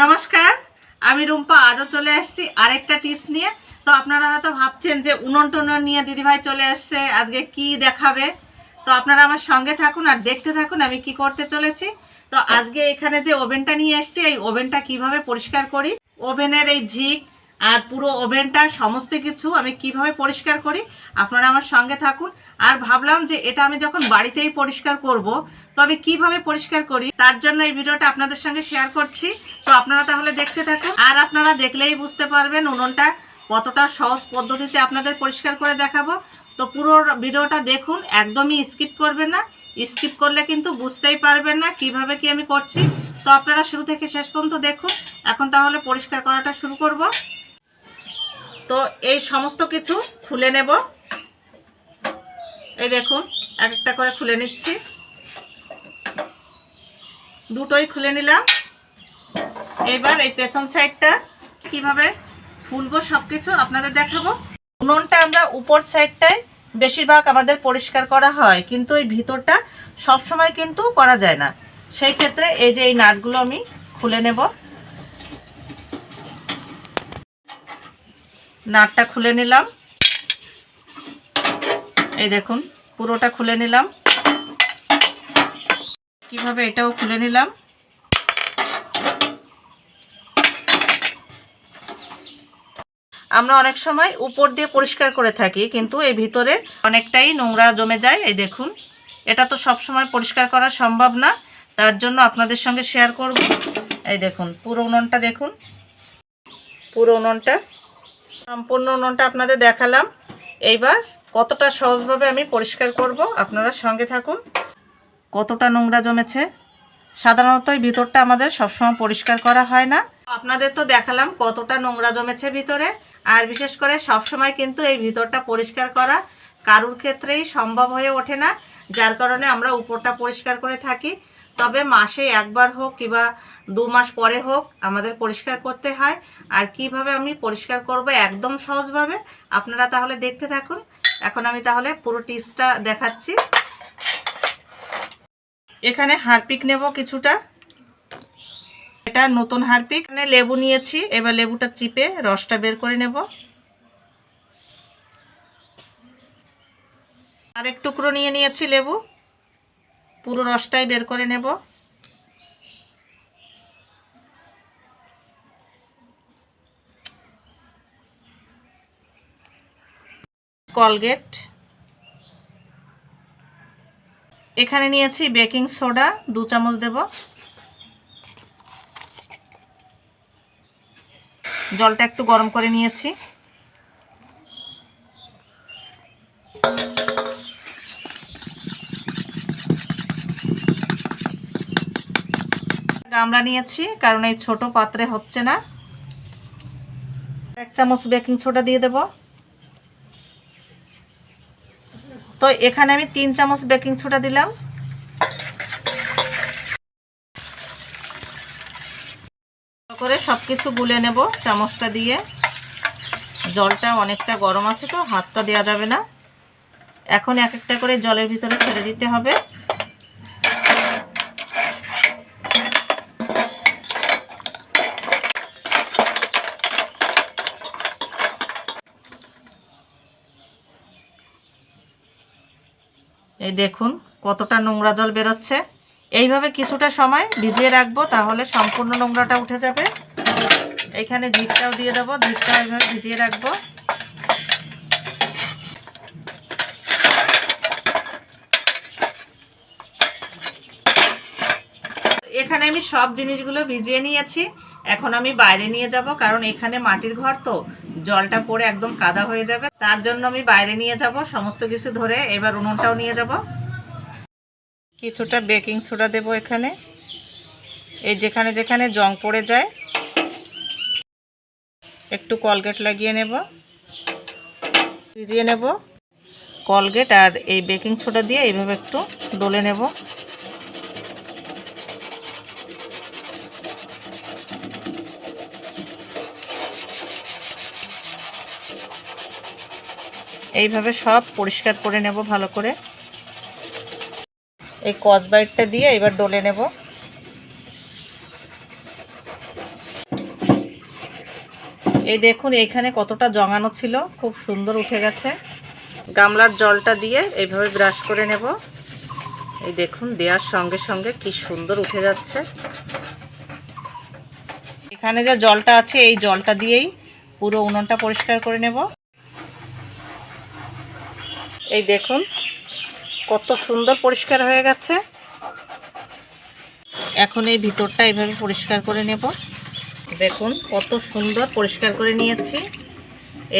নমস্কার, আমি রুম্পা, আজও চলে আসছি আরেকটা টিপস নিয়ে। তো আপনারা হয়তো ভাবছেন যে উনন টুনন নিয়ে দিদিভাই চলে আসছে আজকে কি দেখাবে? তো আপনারা আমার সঙ্গে থাকুন আর দেখতে থাকুন আমি কি করতে চলেছি। তো আজকে এখানে যে ওভেনটা নিয়ে এসছি, এই ওভেনটা কীভাবে পরিষ্কার করি? ওভেনের এই ঝিক আর পুরো ওভেনটা, সমস্ত কিছু আমি কীভাবে পরিষ্কার করি, আপনারা আমার সঙ্গে থাকুন। আর ভাবলাম যে এটা আমি যখন বাড়িতেই পরিষ্কার করব তবে কীভাবে পরিষ্কার করি, তার জন্য এই ভিডিওটা আপনাদের সঙ্গে শেয়ার করছি। তো আপনারা তাহলে দেখতে থাকুন। আর আপনারা দেখলেই বুঝতে পারবেন উনুনটা কতটা সহজ পদ্ধতিতে আপনাদের পরিষ্কার করে দেখাবো। তো পুরো ভিডিওটা দেখুন, একদমই স্কিপ করবেন না। স্কিপ করলে কিন্তু বুঝতেই পারবেন না কীভাবে কি আমি করছি। তো আপনারা শুরু থেকে শেষ পর্যন্ত দেখুন। এখন তাহলে পরিষ্কার করাটা শুরু করব। তো এই সমস্ত কিছু খুলে নেব। এই দেখুন এক একটা করে খুলে নিচ্ছি। দুটোই খুলে নিলাম। এবার এই পেছন সাইডটা কীভাবে ফুলবো সব কিছু আপনাদের দেখাবো। উনুনটা আমরা উপর সাইডটায় বেশিরভাগ আমাদের পরিষ্কার করা হয়, কিন্তু এই ভিতরটা সব সময় কিন্তু করা যায় না। সেই ক্ষেত্রে এই যে এই নাটগুলো আমি খুলে নেব। নাটটা খুলে নিলাম। এই দেখুন, পুরোটা খুলে নিলাম। কীভাবে এটাও খুলে নিলাম? আমরা অনেক সময় উপর দিয়ে পরিষ্কার করে থাকি, কিন্তু এই ভিতরে অনেকটাই নোংরা জমে যায়। এই দেখুন, এটা তো সব সময় পরিষ্কার করা সম্ভব না, তার জন্য আপনাদের সঙ্গে শেয়ার করব। এই দেখুন, পুরো উনুনটা দেখুন। পুরো উনুনটা সম্পূর্ণ উনুনটা আপনাদের দেখালাম। এইবার কতটা সহজভাবে আমি পরিষ্কার করব, আপনারা সঙ্গে থাকুন। কতটা নোংরা জমেছে সাধারণত এই ভিতরটা আমাদের সবসময় পরিষ্কার করা হয় না। আপনাদের তো দেখালাম কতটা নোংরা জমেছে ভিতরে, আর বিশেষ করে সব সময় কিন্তু এই ভিতরটা পরিষ্কার করা কারুর ক্ষেত্রেই সম্ভব হয়ে ওঠে না, যার কারণে আমরা উপরটা পরিষ্কার করে থাকি। তবে মাসে একবার হোক কিংবা দু মাস পরে হোক আমাদের পরিষ্কার করতে হয়। আর কীভাবে আমি পরিষ্কার করব একদম সহজভাবে আপনারা তাহলে দেখতে থাকুন। এখন আমি তাহলে পুরো টিপসটা দেখাচ্ছি। এখানে হারপিক নেব কিছুটা। এটা নতুন হারপিক। এখানে লেবু নিয়েছি, এবার লেবুটা চিপে রসটা বের করে নেব। আর এক টুকরো নিয়ে নিয়েছি লেবু। পুরো রসটাই বের করে নেব। কলগেট। এখানে নিয়েছি বেকিং সোডা, দু চামচ দেব। জলটা একটু গরম করে নিয়েছি। গামলা নিয়েছি, কারণ এই ছোট পাত্রে হচ্ছে না। এক চামচ বেকিং সোডা দিয়ে দেব। তো এখানে আমি তিন চামচ বেকিং সোডা দিলাম। করে সব কিছু গুলে নেব চামচটা দিয়ে। জলটা অনেকটা গরম আছে তো, হাতটা দেওয়া যাবে না। এখন এক একটা করে জলের ভিতরে ছেড়ে দিতে হবে। এই দেখুন, কতটা নোংরা জল বেরোচ্ছে। এইভাবে কিছুটা সময় ভিজিয়ে রাখব, তাহলে সম্পূর্ণ নোংরাটা উঠে যাবে। এখানে ঝিকটাও দিয়ে দেবো ঝিকটাও এইভাবে ভিজিয়ে রাখব। এখানে আমি সব জিনিসগুলো ভিজিয়ে নিয়েছি। এখন আমি বাইরে নিয়ে যাব, কারণ এখানে মাটির ঘর তো। জলটা পড়ে একদম কাদা হয়ে যাবে। তার জন্য আমি বাইরে নিয়ে যাব, সমস্ত কিছু ধরে এবার উনুনটাও নিয়ে যাব। কিছুটা বেকিং সোডা দেব এখানে। এই যেখানে যেখানে জং পড়ে যায়, একটু কলগেট লাগিয়ে নেব। ভিজিয়ে নেব। কলগেট আর এই বেকিং সোডা দিয়ে এইভাবে একটু ডলে নেব। এইভাবে সব পরিষ্কার করে নেব ভালো করে। এই কসবাইটটা দিয়ে এবার ডলে নেব। এই দেখুন, এইখানে কতটা জঙানো ছিল, খুব সুন্দর উঠে গেছে। গামলার জলটা দিয়ে এইভাবে ব্রাশ করে নেব। এই দেখুন, দেওয়ার সঙ্গে সঙ্গে কি সুন্দর উঠে যাচ্ছে। এখানে যে জলটা আছে, এই জলটা দিয়েই পুরো উনুনটা পরিষ্কার করে নেব। এই দেখুন, কত সুন্দর পরিষ্কার হয়ে গেছে। এখন এই ভিতরটা এইভাবে পরিষ্কার করে নেব। দেখুন, কত সুন্দর পরিষ্কার করে নিয়েছি।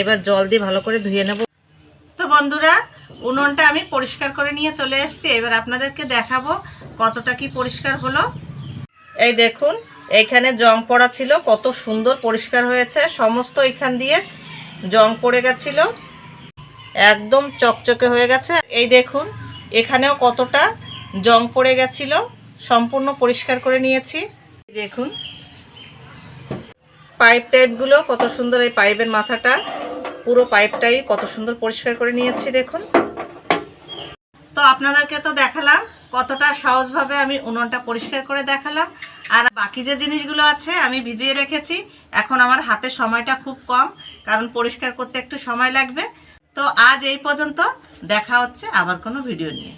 এবার জল দিয়ে ভালো করে ধুয়ে নেব। তো বন্ধুরা, উনুনটা আমি পরিষ্কার করে নিয়ে চলে এসেছি। এবার আপনাদেরকে দেখাবো কতটা কি পরিষ্কার হলো। এই দেখুন, এইখানে জং পড়া ছিল, কত সুন্দর পরিষ্কার হয়েছে। সমস্ত এখান দিয়ে জং পড়ে গেছিল। একদম চকচকে হয়ে গেছে। এই দেখুন, এখানেও কতটা জং পড়ে গেছিল। সম্পূর্ণ পরিষ্কার করে নিয়েছি। দেখুন, পাইপ টাইপগুলো কত সুন্দর এই পাইপের মাথাটা। পুরো পাইপটাই কত সুন্দর পরিষ্কার করে নিয়েছি, দেখুন। তো আপনাদেরকে তো দেখালাম কতটা সহজভাবে আমি উনুনটা পরিষ্কার করে দেখালাম। আর বাকি যে জিনিসগুলো আছে আমি ভিজিয়ে রেখেছি। এখন আমার হাতে সময়টা খুব কম, কারণ পরিষ্কার করতে একটু সময় লাগবে। তো আজ এই পর্যন্ত দেখা হচ্ছে আবার কোনো ভিডিও নিয়ে।